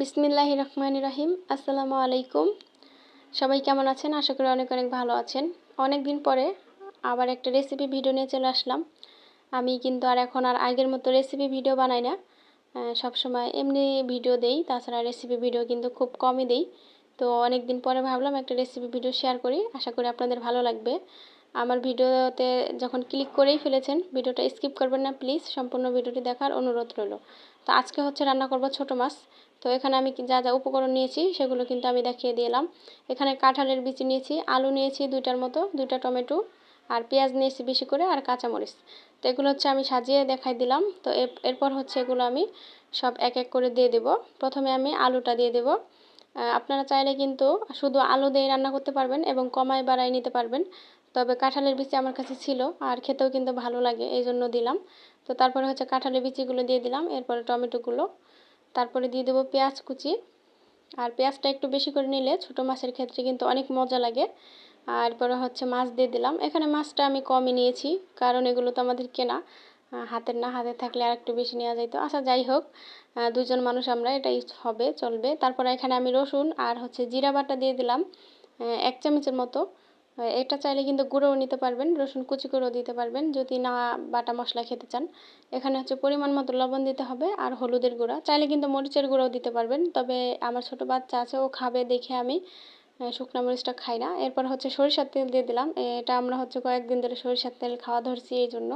বিসমিল্লাহ রহমান রাহিম। আসসালামু আলাইকুম। সবাই কেমন আছেন? আশা করি অনেক অনেক ভালো আছেন। অনেক দিন পরে আবার একটা রেসিপি ভিডিও নিয়ে চলে আসলাম। আমি কিন্তু আর এখন আর আগের মতো রেসিপি ভিডিও বানাই না। সব সময় এমনি ভিডিও দেই, তাছাড়া রেসিপি ভিডিও কিন্তু খুব কমই দেই। তো অনেক দিন পরে ভাবলাম একটা রেসিপি ভিডিও শেয়ার করি। আশা করি আপনাদের ভালো লাগবে। আমার ভিডিওতে যখন ক্লিক করেই ফেলেছেন ভিডিওটা স্কিপ করবেন না প্লিজ সম্পূর্ণ ভিডিওটি দেখার অনুরোধ রইল। তো আজকে হচ্ছে রান্না করব ছোট মাছ। তো এখানে আমি যা যা উপকরণ নিয়েছি সেগুলো কিন্তু আমি দেখিয়ে দিলাম। এখানে কাঁঠালের বিচি নিয়েছি, আলু নিয়েছি দুইটার মতো, দুইটা টমেটো আর পেঁয়াজ নিয়েছি বেশি করে আর কাঁচামরিচ। তো এগুলো হচ্ছে আমি সাজিয়ে দেখাই দিলাম। তো এরপর হচ্ছে এগুলো আমি সব এক এক করে দিয়ে দেব। প্রথমে আমি আলুটা দিয়ে দেব। আপনারা চাইলে কিন্তু শুধু আলু দিয়ে রান্না করতে পারবেন এবং কমায় বাড়াই নিতে পারবেন। তবে কাঁঠালের বিচি আমার কাছে ছিল আর খেতেও কিন্তু ভালো লাগে এই জন্য দিলাম। তো তারপরে হচ্ছে কাঁঠালের বিচিগুলো দিয়ে দিলাম। এরপরে টমেটোগুলো তারপরে দিয়ে দেবো পেঁয়াজ কুচি। আর পেঁয়াজটা একটু বেশি করে নিলে ছোটো মাছের ক্ষেত্রে কিন্তু অনেক মজা লাগে। আর পরে হচ্ছে মাছ দিয়ে দিলাম। এখানে মাছটা আমি কমই নিয়েছি, কারণ এগুলো তো আমাদের কেনা। হাতের না, হাতে থাকলে আর একটু বেশি নেওয়া যাইতো। আচ্ছা যাই হোক দুজন মানুষ আমরা, এটাই হবে, চলবে। তারপরে এখানে আমি রসুন আর হচ্ছে জিরা বাটা দিয়ে দিলাম এক চামচের মতো। এটা চাইলে কিন্তু গুঁড়োও নিতে পারবেন, রসুন কুচি করেও দিতে পারবেন, যদি না বাটা মশলা খেতে চান। এখানে হচ্ছে পরিমাণ মতো লবণ দিতে হবে আর হলুদের গুঁড়া। চাইলে কিন্তু মরিচের গুঁড়োও দিতে পারবেন, তবে আমার ছোট বাচ্চা আছে, ও খাবে দেখে আমি শুকনো মরিচটা খাই না। এরপর হচ্ছে সরিষার তেল দিয়ে দিলাম এটা আমরা হচ্ছে কয়েকদিন ধরে সরিষার তেল খাওয়া ধরছি এই জন্য।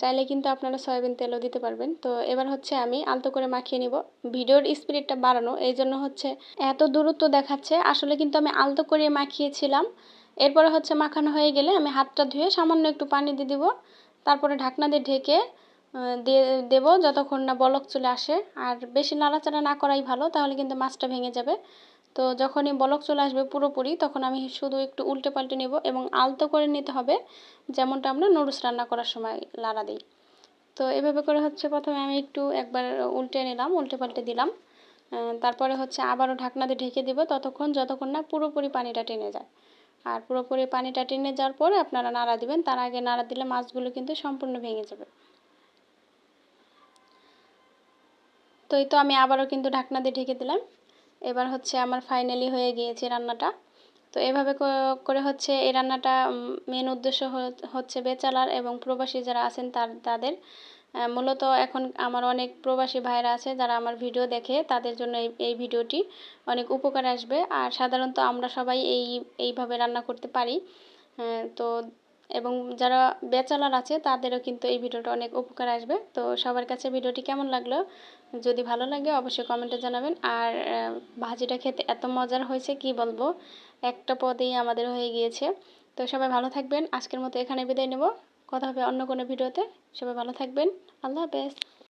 চাইলে কিন্তু আপনারা সয়াবিন তেলও দিতে পারবেন। তো এবার হচ্ছে আমি আলতো করে মাখিয়ে নিব। ভিডিওর স্পিরিটটা বাড়ানো, এই জন্য হচ্ছে এত দূরত্ব দেখাচ্ছে। আসলে কিন্তু আমি আলতো করে মাখিয়েছিলাম। এরপরে হচ্ছে মাখানো হয়ে গেলে আমি হাতটা ধুয়ে সামান্য একটু পানি দিয়ে দিব। তারপরে ঢাকনা দিয়ে ঢেকে দিয়ে দেবো যতক্ষণ না বলক চলে আসে। আর বেশি নাড়াচাড়া না করাই ভালো, তাহলে কিন্তু মাছটা ভেঙে যাবে। তো যখনই বলক চলে আসবে পুরোপুরি, তখন আমি শুধু একটু উল্টে পাল্টে নেব এবং আলতো করে নিতে হবে, যেমনটা আমরা নুডলস রান্না করার সময় লাড়া দিই। তো এভাবে করে হচ্ছে প্রথমে আমি একটু একবার উল্টে নিলাম, উল্টে পাল্টে দিলাম। তারপরে হচ্ছে আবারও ঢাকনা দিয়ে ঢেকে দেবো ততক্ষণ, যতক্ষণ না পুরোপুরি পানিটা টেনে যায়। আর পুরোপুরি পানিটা টেনে যাওয়ার পরে আপনারা নাড়া দিবেন। তার আগে নাড়া দিলে মাছগুলো কিন্তু সম্পূর্ণ ভেঙে যাবে। তো এই তো আমি আবারও কিন্তু ঢাকনা দিয়ে ঢেকে দিলাম। এবার হচ্ছে আমার ফাইনালি হয়ে গিয়েছে রান্নাটা। তো এভাবে করে হচ্ছে এই রান্নাটা মেন উদ্দেশ্য হচ্ছে বেচালার এবং প্রবাসী যারা আছেন তার, তাদের মূলত এখন আমার অনেক প্রবাসী ভাইরা আছে, যারা আমার ভিডিও দেখে তাদের জন্য এই এই ভিডিওটি অনেক উপকার আসবে। আর সাধারণত আমরা সবাই এই, এইভাবে রান্না করতে পারি। তো এবং যারা বেচালার আছে তাদেরও কিন্তু এই ভিডিওটা অনেক উপকার আসবে। তো সবার কাছে ভিডিওটি কেমন লাগল? যদি ভালো লাগে অবশ্যই কমেন্টে জানাবেন। আর ভাজিটা খেতে এত মজার হয়েছে কি বলব? একটা পদেই আমাদের হয়ে গিয়েছে। তো সবাই ভালো থাকবেন। আজকের মতো এখানে বিদায় নেব। কথা হবে অন্য কোনো ভিডিওতে। সবাই ভালো থাকবেন। আল্লাহ হাফেজ।